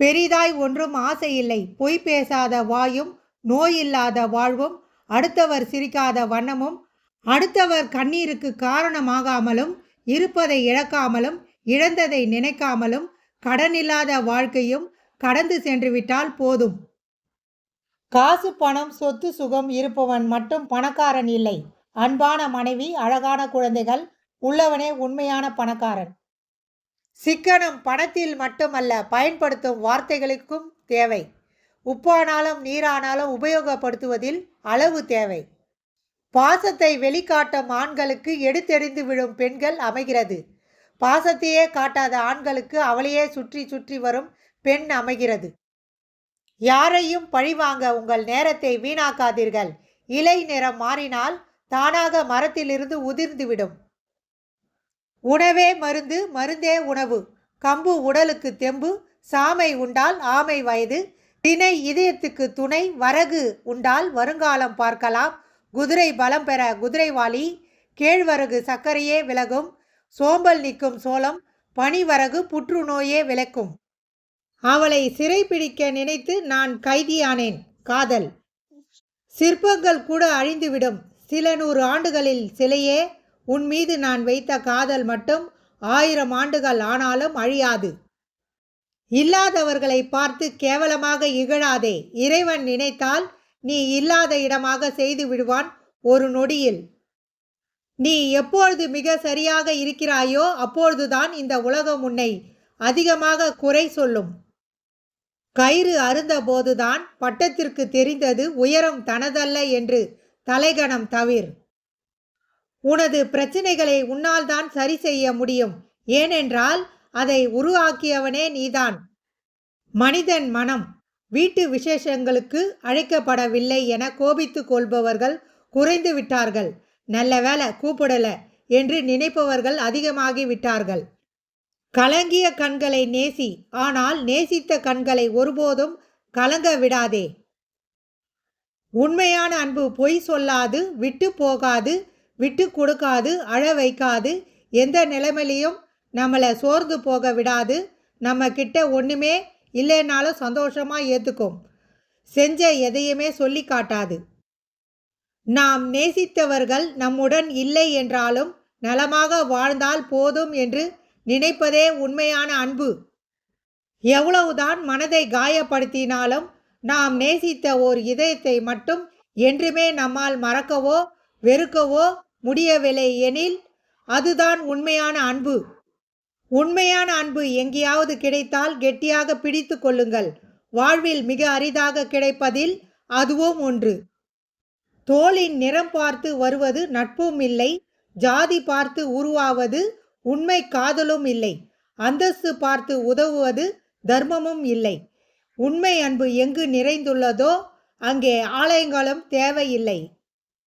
பெரிதாய் ஒன்றும் ஆசை இல்லை பொய் பேசாத வாயும் நோயில்லாத வாழ்வும் அடுத்தவர் சிரிக்காத வண்ணமும் அடுத்தவர் கண்ணீருக்கு காரணமாகாமலும் இருப்பதை இழக்காமலும் இழந்ததை நினைக்காமலும் கடனில்லாத வாழ்க்கையும் கடந்து சென்றுவிட்டால் போதும். காசு பணம் சொத்து சுகம் இருப்பவன் மட்டும் பணக்காரன் இல்லை. அன்பான மனைவி அழகான குழந்தைகள் உள்ளவனே உண்மையான பணக்காரன். சிக்கனம் பணத்தில் மட்டுமல்ல பயன்படுத்தும் வார்த்தைகளுக்கும் தேவை. உப்பானாலும் நீரானாலும் உபயோகப்படுத்துவதில் அளவு தேவை. பாசத்தை வெளிக்காட்டும் ஆண்களுக்கு எடுத்தெறிந்து விழும் பெண்கள் அமைகிறது. பாசத்தையே காட்டாத ஆண்களுக்கு அவளையே சுற்றி சுற்றி வரும் பெண் அமைகிறது. யாரையும் பழிவாங்க உங்கள் நேரத்தை வீணாக்காதீர்கள். இலை நிறம் மாறினால் தானாக மரத்திலிருந்து உதிர்ந்துவிடும் உணவே மருந்து மருந்தே உணவு. கம்பு உடலுக்கு தெம்பு சாமை உண்டால் ஆமை வயது. தினை இதயத்துக்கு துணை வரகு உண்டால் வருங்காலம் பார்க்கலாம். குதிரை பலம் பெற குதிரைவாளி. கேழ்வரகு சர்க்கரையே விலகும். சோம்பல் நிற்கும் சோளம் பனிவரகு புற்றுநோயே விளக்கும். அவளை சிறைப்பிடிக்க நினைத்து நான் கைதியானேன். காதல். சிற்பங்கள் கூட அழிந்துவிடும். சில நூறு ஆண்டுகளில் சிலையே உன் மீது நான் வைத்த காதல் மட்டும் ஆயிரம் ஆண்டுகள் ஆனாலும் அழியாது. இல்லாதவர்களை பார்த்து கேவலமாக இகழாதே. இறைவன் நினைத்தால் நீ இல்லாத இடமாக செய்து விடுவான் ஒரு நொடியில். நீ எப்பொழுது மிக சரியாக இருக்கிறாயோ அப்பொழுதுதான் இந்த உலகம் உன்னை அதிகமாக குறை சொல்லும். கயிறு அருந்தபோதுதான் பட்டத்திற்கு தெரிந்தது உயரம் தனதல்ல என்று தலைகணம் தவிர். உனது பிரச்சனைகளை உன்னால் தான் சரி செய்ய முடியும். ஏனென்றால் அதை உருவாக்கியவனே நீதான். மனிதன் மனம் வீட்டு விசேஷங்களுக்கு அழைக்கப்படவில்லை என கோபித்து கொள்பவர்கள் குறைந்து விட்டார்கள். நல்ல வேலை கூப்பிடல என்று நினைப்பவர்கள் அதிகமாகி விட்டார்கள். கலங்கிய கண்களை நேசி ஆனால் நேசித்த கண்களை ஒருபோதும் கலங்க விடாதே. உண்மையான அன்பு பொய் சொல்லாது விட்டு போகாது விட்டு கொடுக்காது அழ வைக்காது. எந்த நிலைமையிலையும் நம்மளை சோர்ந்து போக விடாது. நம்ம கிட்ட ஒன்றுமே இல்லைனாலும் சந்தோஷமாக ஏற்றுக்கும் செஞ்ச எதையுமே சொல்லி காட்டாது. நாம் நேசித்தவர்கள் நம்முடன் இல்லை என்றாலும் நலமாக வாழ்ந்தால் போதும் என்று நினைப்பதே உண்மையான அன்பு. எவ்வளவுதான் மனதை காயப்படுத்தினாலும் நாம் நேசித்த ஓர் இதயத்தை மட்டும் என்றுமே நம்மால் மறக்கவோ வெறுக்கவோ முடியவில்லை எனில் அதுதான் உண்மையான அன்பு. உண்மையான அன்பு எங்கேயாவது கிடைத்தால் கெட்டியாக பிடித்து கொள்ளுங்கள். வாழ்வில் மிக அரிதாக கிடைப்பதில் அதுவும் ஒன்று. தோளின் நிறம் பார்த்து வருவது நட்பும் இல்லை ஜாதி பார்த்து உருவாவது உண்மை காதலும் இல்லை அந்தஸ்து பார்த்து உதவுவது தர்மமும் இல்லை. உண்மை அன்பு எங்கு நிறைந்துள்ளதோ அங்கே ஆலயங்களும் தேவையில்லை.